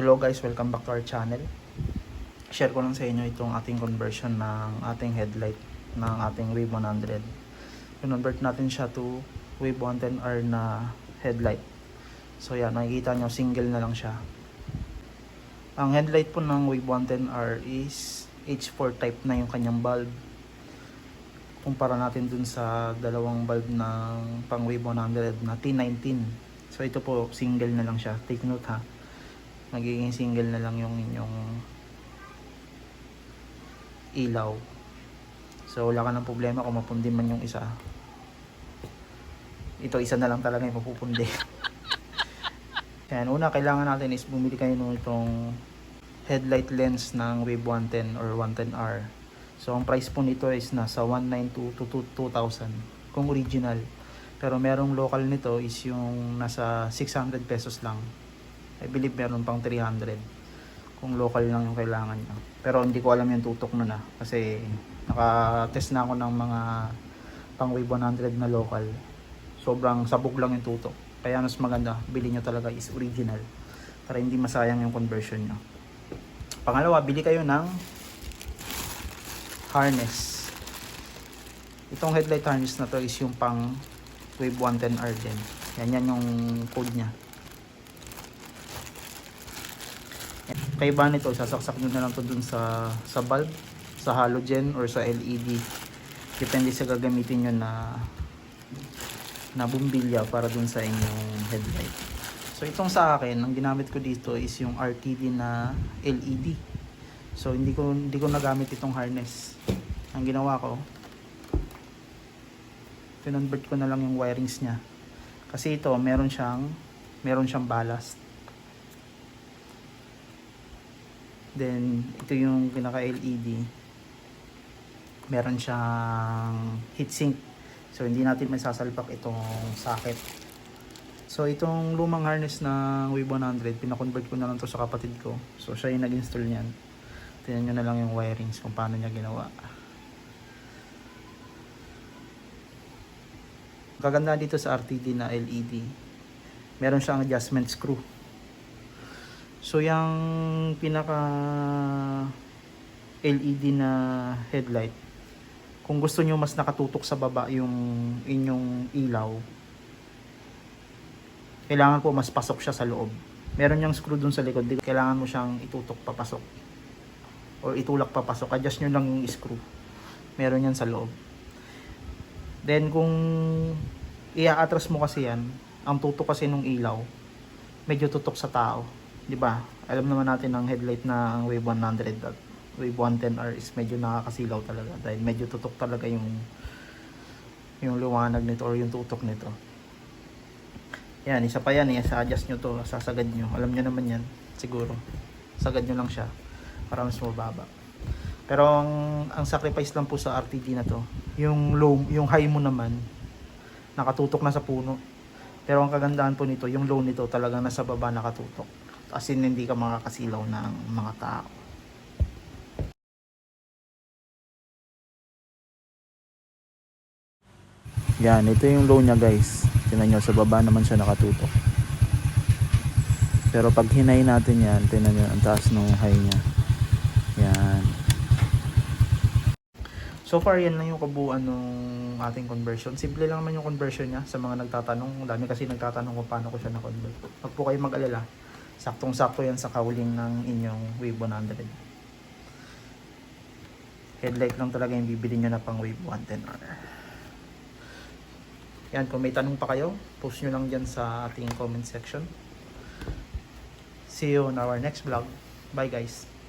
Hello guys, welcome back to our channel. Share ko lang sa inyo itong ating conversion ng ating headlight ng ating Wave 100. Convert natin siya to Wave 110R na headlight. So yan, nakikita nyo, single na lang siya. Ang headlight po ng Wave 110R is H4 type na yung kanyang bulb. Kumpara natin dun sa dalawang bulb ng pang Wave 100 na T19. So ito po, single na lang siya. Take note ha magiging single na lang yung inyong ilaw. So wala ka ng problema kung mapundi man yung isa. Ito isa na lang talaga yung mapupundi. Yan, una kailangan natin is bumili kayo nung itong headlight lens ng Wave 110 or 110R. So ang price po nito is nasa 192 to 2,000 kung original. Pero merong local nito is yung nasa 600 pesos lang. I believe meron pang 300 kung local lang yung kailangan nyo. Pero hindi ko alam yung tutok nun ah. Kasi naka-test na ako ng mga pang Wave 100 na local. Sobrang sabog lang yung tutok. Kaya mas maganda, bili nyo talaga is original. Para hindi masayang yung conversion nyo. Pangalawa, bili kayo ng harness. Itong headlight harness na to is yung pang Wave 110R din. Yan yan yung code niya. Kaiba nito, sasaksak nyo na lang to dun sa, sa bulb, sa halogen or sa LED. Depende sa gagamitin nyo na na bumbilya para dun sa inyong headlight. So itong sa akin, ang ginamit ko dito is yung RTD na LED. So hindi ko hindi ko nagamit itong harness. Ang ginawa ko, kinonvert ko na lang yung wirings niya. Kasi ito, meron siyang meron siyang ballast. Then, ito yung pinaka-LED. Meron siyang heatsink. So, hindi natin may sasalpak itong socket. So, itong lumang harness ng Wave 100, pinakonvert ko na lang to sa kapatid ko. So, siya yung nag-install niyan. Tingnan nyo na lang yung wirings kung paano niya ginawa. Kaganda dito sa RTD na LED. Meron siyang adjustment screw. So yung pinaka LED na headlight, kung gusto nyo mas nakatutok sa baba yung inyong ilaw, kailangan po mas pasok siya sa loob. Meron yung screw dun sa likod, kailangan mo siyang itutok papasok or itulak papasok. Adjust nyo lang yung screw. Meron yan sa loob. Then kung i-atras mo kasi yan, ang tutok kasi nung ilaw, medyo tutok sa tao. 'Di ba? Alam naman natin ang headlight na Wave 100 at Wave 110R is medyo nakakasilaw talaga dahil medyo tutok talaga yung yung liwanag nito or yung tutok nito. Yan, isa pa yan, i-adjust nyo to, sasagad nyo. Alam nyo naman yan, siguro. Sagad nyo lang siya para mas mababa. Pero ang, ang sacrifice lang po sa RTD na to, yung low, yung high mo naman, nakatutok na sa puno. Pero ang kagandahan po nito, yung low nito talagang nasa baba nakatutok. As in, hindi ka makakasilaw ng mga tao. Yan, ito yung low niya guys. Tingnan nyo, sa baba naman siya nakatutok. Pero pag hinay natin yan, tingnan nyo, ang taas ng high niya. Yan. So far, yan lang yung kabuuan ng ating conversion. Simple lang naman yung conversion niya sa mga nagtatanong. Dami kasi nagtatanong kung paano ko siya na-convert. Huwag po kayo mag-alala. Saktong-sakto yan sa kawling ng inyong Wave 100. Headlight lang talaga yung bibili nyo na pang Wave 110R. Yan, kung may tanong pa kayo, post nyo lang dyan sa ating comment section. See you on our next vlog. Bye guys.